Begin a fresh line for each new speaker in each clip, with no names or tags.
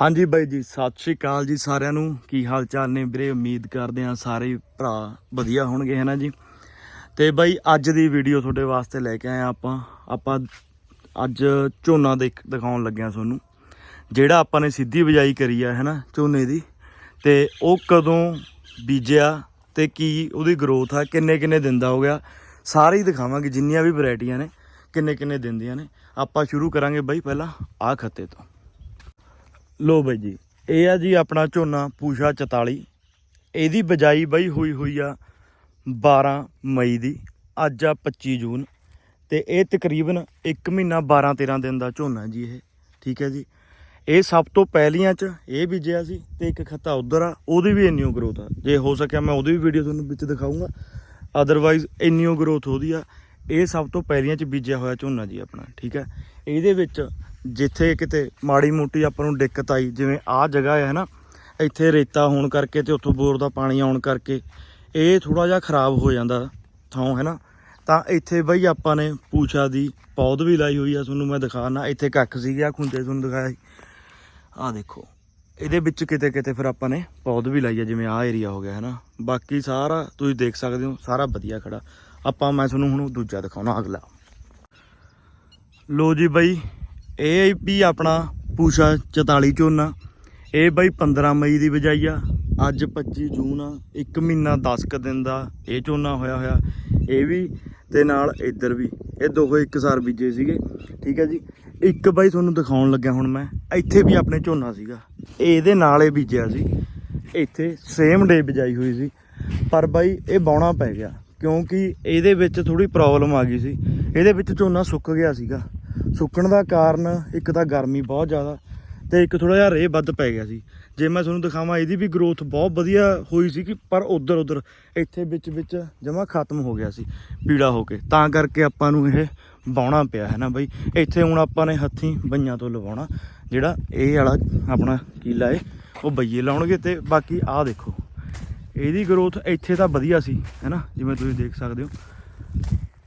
ਹਾਂਜੀ ਬਾਈ ਜੀ, ਸਤਿ ਸ਼੍ਰੀ ਅਕਾਲ ਜੀ ਸਾਰਿਆਂ ਨੂੰ। ਕੀ ਹਾਲ ਚਾਲ ਨੇ ਵੀਰੇ? ਉਮੀਦ ਕਰਦੇ ਆ ਸਾਰੇ ਭਰਾ ਵਧੀਆ ਹੋਣਗੇ, ਹੈ ਨਾ ਜੀ? ਤੇ ਬਾਈ, ਅੱਜ ਦੀ ਵੀਡੀਓ ਤੁਹਾਡੇ ਵਾਸਤੇ ਲੈ ਕੇ ਆਏ ਆ ਆਪਾਂ। ਆਪਾਂ ਅੱਜ ਝੋਨਾ ਦੇ ਦਿਖਾਉਣ ਲੱਗਿਆ ਤੁਹਾਨੂੰ। ਜਿਹੜਾ ਆਪਾਂ ਨੇ ਸਿੱਧੀ ਬਿਜਾਈ ਕਰੀ ਆ, ਹੈ ਨਾ, ਝੋਨੇ ਦੀ। ਤੇ ਉਹ ਕਦੋਂ ਬੀਜਿਆ ਤੇ ਕੀ ਉਹਦੀ ਗਰੋਥ ਆ ਕਿੰਨੇ ਕਿੰਨੇ ਦਿਨ ਦਾ ਹੋ ਗਿਆ। ਸਾਰੇ ਹੀ ਦਿਖਾਵਾਂਗੇ, ਜਿੰਨੀਆਂ ਵੀ ਵੈਰਾਈਟੀਆਂ ਨੇ ਕਿੰਨੇ ਕਿੰਨੇ ਦਿਨ ਦੀਆਂ ਨੇ। ਆਪਾਂ ਸ਼ੁਰੂ ਕਰਾਂਗੇ ਬਾਈ ਪਹਿਲਾਂ ਆ ਖੱਤੇ ਤੋਂ। ਲੋ ਬਾਈ ਜੀ, ਇਹ ਆ ਜੀ ਆਪਣਾ ਝੋਨਾ ਪੂਸ਼ਾ 44 ਇਹਦੀ ਬਜਾਈ ਬਈ ਹੋਈ ਹੋਈ ਆ 12 ਮਈ ਦੀ, ਅੱਜ ਆ 25 ਜੂਨ ਤੇ ਇਹ ਤਕਰੀਬਨ 1 ਮਹੀਨਾ 12 13 ਦਿਨ ਦਾ ਝੋਨਾ ਜੀ ਇਹ, ਠੀਕ ਹੈ ਜੀ। ਇਹ ਸਭ ਤੋਂ ਪਹਿਲੀਆਂ ਚ ਇਹ ਬੀਜਿਆ ਸੀ ਤੇ ਇੱਕ ਖੱਤਾ ਉਧਰ ਆ, ਉਹਦੀ ਵੀ ਇੰਨੀ ਗਰੋਥ ਆ। ਜੇ ਹੋ ਸਕਿਆ ਮੈਂ ਉਹਦੀ ਵੀ ਵੀਡੀਓ ਤੁਹਾਨੂੰ ਵਿੱਚ ਦਿਖਾਊਂਗਾ। ਅਦਰਵਾਈਜ਼ ਇੰਨੀ ਗਰੋਥ ਉਹਦੀ ਆ। ਇਹ ਸਭ ਤੋਂ ਪਹਿਲੀਆਂ ਚ ਬੀਜਿਆ ਹੋਇਆ ਝੋਨਾ ਜੀ ਆਪਣਾ, ਠੀਕ ਹੈ? ਇਹਦੇ ਵਿੱਚ ਜਿੱਥੇ ਕਿਤੇ ਮਾੜੀ ਮੋਟੀ ਆਪਾਂ ਨੂੰ ਦਿੱਕਤ ਆਈ, ਜਿਵੇਂ ਆਹ ਜਗ੍ਹਾ ਹੈ ਨਾ, ਇੱਥੇ ਰੇਤਾ ਹੋਣ ਕਰਕੇ ਤੇ ਉੱਥੋਂ ਬੋਰ ਦਾ ਪਾਣੀ ਆਉਣ ਕਰਕੇ ਇਹ ਥੋੜਾ ਜਿਹਾ ਖਰਾਬ ਹੋ ਜਾਂਦਾ ਥਾਂ, ਹੈ ਨਾ? ਤਾਂ ਇੱਥੇ ਬਈ ਆਪਾਂ ਨੇ ਪੂਛਾ ਦੀ ਪੌਦ ਵੀ ਲਾਈ ਹੋਈ ਆ, ਤੁਹਾਨੂੰ ਮੈਂ ਦਿਖਾਣਾ ਇੱਥੇ ਕੱਖ ਸੀਗਾ ਆ ਤੁਹਾਨੂੰ ਦਿਖਾਇਆ ਸੀ ਆਹ ਦੇਖੋ। ਇਹਦੇ ਵਿੱਚ ਕਿਤੇ ਕਿਤੇ ਫਿਰ ਆਪਾਂ ਨੇ ਪੌਦ ਵੀ ਲਾਈ ਆ, ਜਿਵੇਂ ਆਹ ਏਰੀਆ ਹੋ ਗਿਆ ਹੈ ਨਾ ਬਾਕੀ ਸਾਰਾ ਤੁਸੀਂ ਦੇਖ ਸਕਦੇ ਹੋ, ਸਾਰਾ ਵਧੀਆ ਖੜਾ। ਆਪਾਂ, ਮੈਂ ਤੁਹਾਨੂੰ ਹੁਣ ਦੂਜਾ ਦਿਖਾਉਣਾ ਅਗਲਾ। ਲੋ ਜੀ ਬਾਈ, ਇਹ ਵੀ ਆਪਣਾ ਪੂਸ਼ਾ 44 ਝੋਨਾ। ਇਹ ਬਾਈ 15 ਮਈ ਦੀ ਬਜਾਈ ਆ। ਅੱਜ 25 ਜੂਨ ਆ 1 ਮਹੀਨਾ 10 ਕ ਦਿਨ ਦਾ ਇਹ ਝੋਨਾ ਹੋਇਆ ਹੋਇਆ। ਇਹ ਵੀ ਤੇ ਨਾਲ ਇੱਧਰ ਵੀ, ਇਹ ਦੋਹੇ ਇੱਕ ਸਾਰ ਬੀਜੇ ਸੀਗੇ, ਠੀਕ ਹੈ ਜੀ। ਇੱਕ ਬਾਈ ਤੁਹਾਨੂੰ ਦਿਖਾਉਣ ਲੱਗਿਆ ਹੁਣ ਮੈਂ, ਇੱਥੇ ਵੀ ਆਪਣੇ ਝੋਨਾ ਸੀਗਾ। ਇਹਦੇ ਨਾਲ ਇਹ ਬੀਜਿਆ ਸੀ। ਇੱਥੇ ਸੇਮ ਡੇ ਬਿਜਾਈ ਹੋਈ ਸੀ। ਪਰ ਬਾਈ, ਇਹ ਬਾਉਣਾ ਪੈ ਗਿਆ। ਕਿਉਂਕਿ ਇਹਦੇ ਵਿੱਚ ਥੋੜੀ ਪ੍ਰੋਬਲਮ ਆ ਗਈ ਸੀ। ਇਹਦੇ ਵਿੱਚ ਝੋਨਾ ਸੁੱਕ ਗਿਆ ਸੀਗਾ। ਸੁੱਕਣ ਦਾ ਕਾਰਨ ਇੱਕ ਤਾਂ ਗਰਮੀ ਬਹੁਤ ਜ਼ਿਆਦਾ ਤੇ ਇੱਕ ਥੋੜਾ ਜਿਹਾ ਰੇਹ ਵੱਧ ਪੈ ਗਿਆ ਸੀ। ਜੇ ਮੈਂ ਤੁਹਾਨੂੰ ਦਿਖਾਵਾਂ, ਇਹਦੀ ਵੀ ਗਰੋਥ ਬਹੁਤ ਵਧੀਆ ਹੋਈ ਸੀ ਕਿ ਪਰ ਉਧਰ ਉਧਰ ਇੱਥੇ ਵਿੱਚ ਵਿੱਚ ਜਮਾ ਖਤਮ ਹੋ ਗਿਆ ਸੀ, ਪੀੜਾ ਹੋ ਕੇ। ਤਾਂ ਕਰਕੇ ਆਪਾਂ ਨੂੰ ਇਹ ਬਾਉਣਾ ਪਿਆ ਹੈ ਨਾ ਬਈ। ਇੱਥੇ ਹੁਣ ਆਪਾਂ ਨੇ ਹੱਥੀਂ ਬਈਆਂ ਤੋਂ ਲਵਾਉਣਾ। ਜਿਹੜਾ ਇਹ ਵਾਲਾ ਆਪਣਾ ਕੀਲਾ ਏ, ਉਹ ਬਈਏ ਲਾਉਣਗੇ ਤੇ ਬਾਕੀ ਆਹ ਦੇਖੋ। ਇਹਦੀ ਗਰੋਥ ਇੱਥੇ ਤਾਂ ਵਧੀਆ ਸੀ ਹੈਨਾ ਜਿਵੇਂ ਤੁਸੀਂ ਦੇਖ ਸਕਦੇ ਹੋ।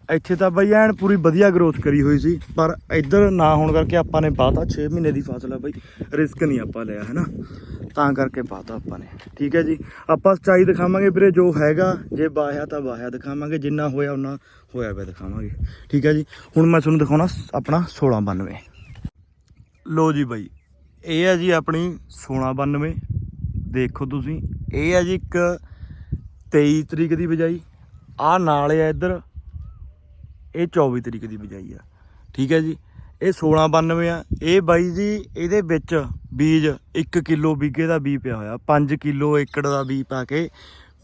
ਇੱਥੇ ਤਾਂ ਬਈ ਐਨ ਪੂਰੀ ਵਧੀਆ ਗਰੋਥ ਕਰੀ ਹੋਈ ਸੀ, ਪਰ ਇੱਧਰ ਨਾ ਹੋਣ ਕਰਕੇ ਆਪਾਂ ਨੇ ਪਾਤਾ 6 ਮਹੀਨੇ ਦੀ ਫਸਲ ਆ ਬਈ ਰਿਸਕ ਨਹੀਂ ਆਪਾਂ ਲਿਆ, ਹੈਨਾ? ਤਾਂ ਕਰਕੇ ਪਾਤਾ ਆਪਾਂ ਨੇ, ਠੀਕ ਹੈ ਜੀ? ਆਪਾਂ ਸੱਚਾਈ ਦਿਖਾਵਾਂਗੇ ਵੀਰੇ, ਜੋ ਹੈਗਾ, ਜੇ ਬਾਹਿਆ ਤਾਂ ਬਾਹਿਆ ਦਿਖਾਵਾਂਗੇ, ਜਿੰਨਾ ਹੋਇਆ ਉਹਨਾਂ ਹੋਇਆ ਪਿਆ ਦਿਖਾਵਾਂਗੇ, ਠੀਕ ਹੈ ਜੀ? ਹੁਣ ਮੈਂ ਤੁਹਾਨੂੰ ਦਿਖਾਉਣਾ ਆਪਣਾ 1692 ਲੋ ਜੀ ਬਾਈ, ਇਹ ਹੈ ਜੀ ਆਪਣੀ 1692 ਦੇਖੋ ਤੁਸੀਂ, ਇਹ ਹੈ ਜੀ ਇੱਕ 23 ਤਰੀਕ ਦੀ ਬਜਾਈ ਆ ਨਾਲ ਹੈ ਇੱਧਰ ਇਹ 24 ਤਰੀਕ ਦੀ ਬਜਾਈ ਆ। ਠੀਕ ਹੈ ਜੀ? ਇਹ 1692 ਆ। ਇਹ ਬਾਈ ਜੀ, ਇਹਦੇ ਵਿੱਚ ਬੀਜ 1 ਕਿਲੋ ਬੀਗੇ ਦਾ ਬੀ ਪਿਆ ਹੋਇਆ। 5 ਕਿਲੋ ਏਕੜ ਦਾ ਬੀ ਪਾ ਕੇ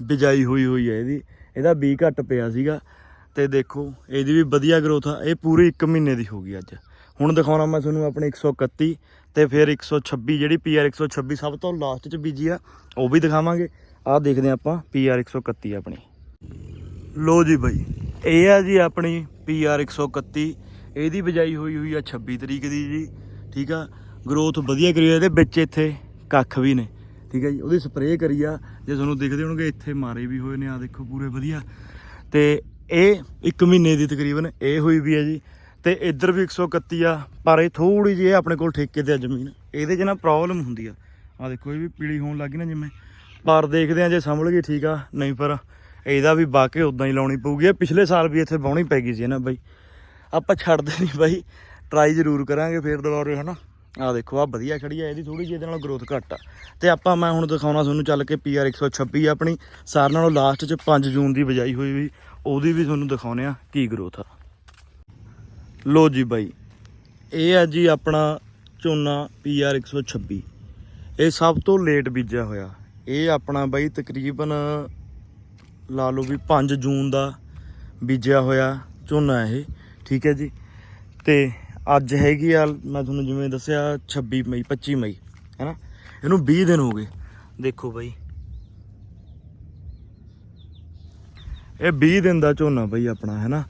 ਬਿਜਾਈ ਹੋਈ ਹੋਈ ਹੈ ਇਹਦੀ। ਇਹਦਾ ਬੀ ਘੱਟ ਪਿਆ ਸੀਗਾ। ਤੇ ਦੇਖੋ, ਇਹਦੀ ਵੀ ਵਧੀਆ ਗਰੋਥ ਆ। ਇਹ ਪੂਰੀ 1 ਮਹੀਨੇ ਦੀ ਹੋ ਗਈ ਅੱਜ। ਹੁਣ ਦਿਖਾਉਣਾ ਮੈਂ ਤੁਹਾਨੂੰ ਆਪਣੀ 131 ਤੇ ਫਿਰ 126 ਜਿਹੜੀ ਪੀਆਰ 126 ਸਭ ਤੋਂ ਲਾਸਟ ਚ ਬੀਜੀ ਆ, ਉਹ ਵੀ ਦਿਖਾਵਾਂਗੇ। ਆਹ ਦੇਖਦੇ ਹਾਂ ਆਪਾਂ ਪੀਆਰ 131 ਆਪਣੀ। ਲੋ ਜੀ ਬਾਈ। ਇਹ ਆ ਜੀ ਆਪਣੀ ਪੀਆਰ 131 ਇਹਦੀ ਬਜਾਈ ਹੋਈ ਹੋਈ ਆ 26 ਤਰੀਕ ਦੀ ਜੀ, ਠੀਕ ਆ? ਗਰੋਥ ਵਧੀਆ ਕਰੀ ਇਹਦੇ ਵਿੱਚ ਇੱਥੇ ਕੱਖ ਵੀ ਨੇ, ਠੀਕ ਹੈ ਜੀ? ਉਹਦੀ ਸਪਰੇਅ ਕਰੀ ਆ, ਜੇ ਤੁਹਾਨੂੰ ਦਿਖਦੇ ਹੋਣਗੇ, ਇੱਥੇ ਮਾਰੇ ਵੀ ਹੋਏ ਨੇ ਆ ਦੇਖੋ ਪੂਰੇ ਵਧੀਆ। ਤੇ ਇਹ 1 ਮਹੀਨੇ ਦੀ ਤਕਰੀਬਨ ਇਹ ਹੋਈ ਵੀ ਹੈ ਜੀ। ਤੇ ਇੱਧਰ ਵੀ 131 ਆ, ਪਰ ਇਹ ਥੋੜੀ ਜਿਹੀ ਆਪਣੇ ਕੋਲ ਠੇਕੇ ਤੇ ਆ ਜ਼ਮੀਨ। ਇਹਦੇ 'ਚ ਨਾ ਪ੍ਰੋਬਲਮ ਹੁੰਦੀ ਆ। ਆ ਦੇਖੋ, ਇਹ ਵੀ ਪੀਲੀ ਹੋਣ ਲੱਗੀ ਨਾ ਜਿਵੇਂ। ਪਰ ਦੇਖਦੇ ਆ ਜੇ ਸੰਭਲ ਗਈ ਠੀਕ ਆ? ਨਹੀਂ ਪਰ ਇਹਦਾ ਵੀ ਬਾਕੇ ਉਦਾਂ ਹੀ ਲਾਉਣੀ ਪਊਗੀ। ਪਿਛਲੇ ਸਾਲ ਵੀ ਇੱਥੇ ਬਾਉਣੀ ਪੈ ਗਈ ਸੀ ਨਾ ਬਾਈ। ਆਪਾਂ ਛੱਡਦੇ ਨਹੀਂ ਬਾਈ। ਟਰਾਈ ਜ਼ਰੂਰ ਕਰਾਂਗੇ ਫੇਰ ਦੁਬਾਰੇ, ਹਨਾ? ਆ ਦੇਖੋ ਆ ਵਧੀਆ ਖੜੀ ਆ, ਇਹਦੀ ਥੋੜੀ ਜਿਹੀ ਇਹਦੇ ਨਾਲ ਗਰੋਥ ਘੱਟ ਆ। ਤੇ ਆਪਾਂ ਮੈਂ ਹੁਣ ਦਿਖਾਉਣਾ ਤੁਹਾਨੂੰ ਚੱਲ ਕੇ ਪੀਆਰ 126 ਆਪਣੀ। ਸਾਰਿਆਂ ਨਾਲੋਂ ਲਾਸਟ ਚ 5 ਜੂਨ ਦੀ ਬਜਾਈ ਹੋਈ ਵੀ, ਉਹਦੀ ਵੀ ਤੁਹਾਨੂੰ ਦਿਖਾਉਨੇ ਆ ਕੀ ਗਰੋਥ ਆ। ਲੋ ਜੀ ਬਾਈ, ਇਹ ਆ ਜੀ ਆਪਣਾ ਝੋਨਾ ਪੀਆਰ 126 ਇਹ ਸਭ ਤੋਂ ਲੇਟ ਬੀਜਿਆ ਹੋਇਆ। ਇਹ ਆਪਣਾ ਬਾਈ ਤਕਰੀਬਨ ਲਾ ਲਓ ਵੀ 5 ਜੂਨ ਦਾ ਬੀਜਿਆ ਹੋਇਆ ਝੋਨਾ ਇਹ, ਠੀਕ ਹੈ ਜੀ। ਤੇ ਅੱਜ ਹੈਗੀ ਆ, ਮੈਂ ਤੁਹਾਨੂੰ ਜਿਵੇਂ ਦੱਸਿਆ 26 ਮਈ 25 ਮਈ, ਹੈਨਾ? ਇਹਨੂੰ 20 ਦਿਨ ਹੋ ਗਏ। ਦੇਖੋ ਬਾਈ। ਇਹ 20 ਦਿਨ ਦਾ ਝੋਨਾ ਬਾਈ ਆਪਣਾ, ਹੈਨਾ?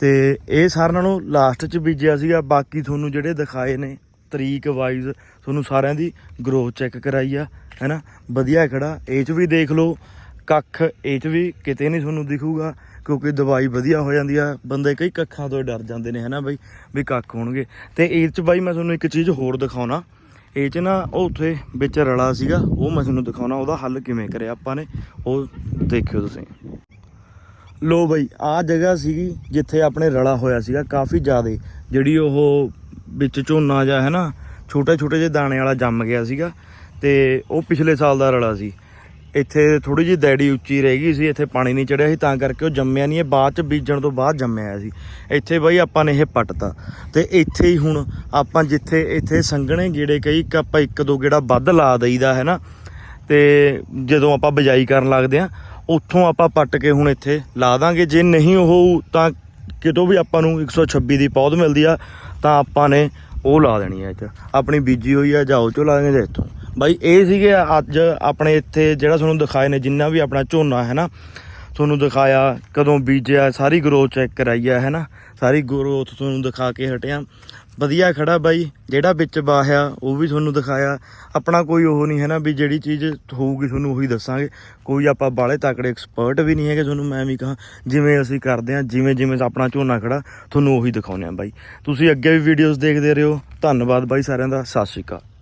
ਤੇ ਇਹ ਸਾਰਿਆਂ ਨਾਲੋਂ ਲਾਸਟ ਚ ਬੀਜਿਆ ਸੀਗਾ। ਬਾਕੀ ਤੁਹਾਨੂੰ ਜਿਹੜੇ ਦਿਖਾਏ ਨੇ, ਤਰੀਕ ਵਾਈਜ਼ ਤੁਹਾਨੂੰ ਸਾਰਿਆਂ ਦੀ ਗਰੋਥ ਚੈੱਕ ਕਰਾਈ ਆ, ਹੈਨਾ? ਵਧੀਆ ਖੜਾ। ਇਹ ਚ ਵੀ ਦੇਖ ਲਓ ਕੱਖ ਇਹ ਚ ਵੀ ਕਿਤੇ ਨਹੀਂ ਤੁਹਾਨੂੰ ਦਿਖੂਗਾ, ਕਿਉਂਕਿ ਦਵਾਈ ਵਧੀਆ ਹੋ ਜਾਂਦੀ ਆ। ਬੰਦੇ ਕਈ ਕੱਖਾਂ ਤੋਂ ਡਰ ਜਾਂਦੇ ਨੇ, ਹੈਨਾ ਬਾਈ? ਵੀ ਕੱਖ ਹੋਣਗੇ। ਤੇ ਇਹ ਚ ਬਾਈ ਮੈਂ ਤੁਹਾਨੂੰ ਇੱਕ ਚੀਜ਼ ਹੋਰ ਦਿਖਾਉਣਾ। ਇਹ ਚ ਨਾ ਉਹ ਉੱਥੇ ਵਿੱਚ ਰਲਾ ਸੀਗਾ, ਉਹ ਮੈਂ ਤੁਹਾਨੂੰ ਦਿਖਾਉਣਾ, ਉਹਦਾ ਹੱਲ ਕਿਵੇਂ ਕਰਿਆ ਆਪਾਂ ਨੇ, ਉਹ ਦੇਖਿਓ ਤੁਸੀਂ। ਲੋ ਬਈ ਆ ਜਗ੍ਹਾ ਸੀਗੀ ਜਿੱਥੇ ਆਪਣੇ ਰਲਾ ਹੋਇਆ ਸੀਗਾ ਕਾਫੀ ਜ਼ਿਆਦਾ, ਜਿਹੜੀ ਉਹ ਵਿੱਚ ਝੋਨਾ ਜਾਂ ਹੈ ਨਾ ਛੋਟੇ ਛੋਟੇ ਜਿਹੇ ਦਾਣੇ ਵਾਲਾ ਜੰਮ ਗਿਆ ਸੀਗਾ, ਤੇ ਉਹ ਪਿਛਲੇ ਸਾਲ ਦਾ ਰਲਾ ਸੀ। ਇੱਥੇ ਥੋੜੀ ਜਿਹੀ ਦੈੜੀ ਉੱਚੀ ਰਹਿ ਗਈ ਸੀ, ਇੱਥੇ ਪਾਣੀ ਨਹੀਂ ਚੜਿਆ ਸੀ, ਤਾਂ ਕਰਕੇ ਉਹ ਜੰਮਿਆ ਨਹੀਂ, ਇਹ ਬਾਅਦ ਚ ਬੀਜਣ ਤੋਂ ਬਾਅਦ ਜੰਮਿਆ ਸੀ। ਇੱਥੇ ਬਈ ਆਪਾਂ ਨੇ ਇਹ ਪੱਟਤਾ। ਤੇ ਇੱਥੇ ਹੀ ਹੁਣ ਆਪਾਂ ਜਿੱਥੇ ਇੱਥੇ ਸੰਘਣੇ ਗੇੜੇ ਕਈ ਆਪਾਂ ਇੱਕ ਦੋ ਗੇੜਾ ਵੱਧ ਲਾ ਦਈਦਾ, ਹੈ ਨਾ? ਤੇ ਜਦੋਂ ਆਪਾਂ ਬਿਜਾਈ ਕਰਨ ਲੱਗਦੇ ਆ ਉੱਥੋਂ ਆਪਾਂ ਪੱਟ ਕੇ ਹੁਣ ਇੱਥੇ ਲਾ ਦਾਂਗੇ। ਜੇ ਨਹੀਂ ਉਹ ਤਾਂ ਕਿਤੋਂ ਵੀ ਆਪਾਂ ਨੂੰ 126 ਦੀ ਪੌਦ ਮਿਲਦੀ ਆ, ਤਾਂ ਆਪਾਂ ਨੇ ਉਹ ਲਾ ਦੇਣੀ ਹੈ ਇੱਥੇ। ਆਪਣੀ ਬੀਜੀ ਹੋਈ ਆ, ਜਾਓ ਚੋ ਲਾ ਦਾਂਗੇ ਜਾਂ ਇੱਥੋਂ। ਬਾਈ, ਇਹ ਸੀਗੇ ਅੱਜ ਆਪਣੇ ਇੱਥੇ ਜਿਹੜਾ ਤੁਹਾਨੂੰ ਦਿਖਾਏ ਨੇ, ਜਿੰਨਾ ਵੀ ਆਪਣਾ ਝੋਨਾ ਹੈ ਨਾ, ਤੁਹਾਨੂੰ ਦਿਖਾਇਆ, ਕਦੋਂ ਬੀਜਿਆ, ਸਾਰੀ ਗਰੋਥ ਚੈੱਕ ਕਰਾਈ ਹੈ ਨਾ? ਸਾਰੀ ਗਰੋਥ ਤੁਹਾਨੂੰ ਦਿਖਾ ਕੇ ਹਟਿਆ। ਵਧੀਆ ਖੜਾ ਬਾਈ, ਜਿਹੜਾ ਵਿੱਚ ਬਾਹਿਆ ਉਹ ਵੀ ਤੁਹਾਨੂੰ ਦਿਖਾਇਆ। ਆਪਣਾ ਕੋਈ ਉਹ ਨਹੀਂ ਹੈ ਨਾ ਵੀ ਜਿਹੜੀ ਚੀਜ਼ ਹੋਊਗੀ ਤੁਹਾਨੂੰ ਉਹੀ ਦੱਸਾਂਗੇ। ਕੋਈ ਆਪਾਂ ਬਾਲੇ ਤਕੜੇ ਐਕਸਪਰਟ ਵੀ ਨਹੀਂ ਹੈਗੇ ਤੁਹਾਨੂੰ, ਮੈਂ ਵੀ ਕਹਾਂ, ਜਿਵੇਂ ਅਸੀਂ ਕਰਦੇ ਹਾਂ, ਜਿਵੇਂ ਜਿਵੇਂ ਆਪਣਾ ਝੋਨਾ ਖੜਾ, ਤੁਹਾਨੂੰ ਉਹੀ ਦਿਖਾਉਂਦੇ ਆ ਬਾਈ। ਤੁਸੀਂ ਅੱਗੇ ਵੀ ਵੀਡੀਓਜ਼ ਦੇਖਦੇ ਰਹੋ। ਧੰਨਵਾਦ ਬਾਈ ਸਾਰਿਆਂ ਦਾ, ਸਤਿ ਸ਼੍ਰੀ ਅਕਾਲ।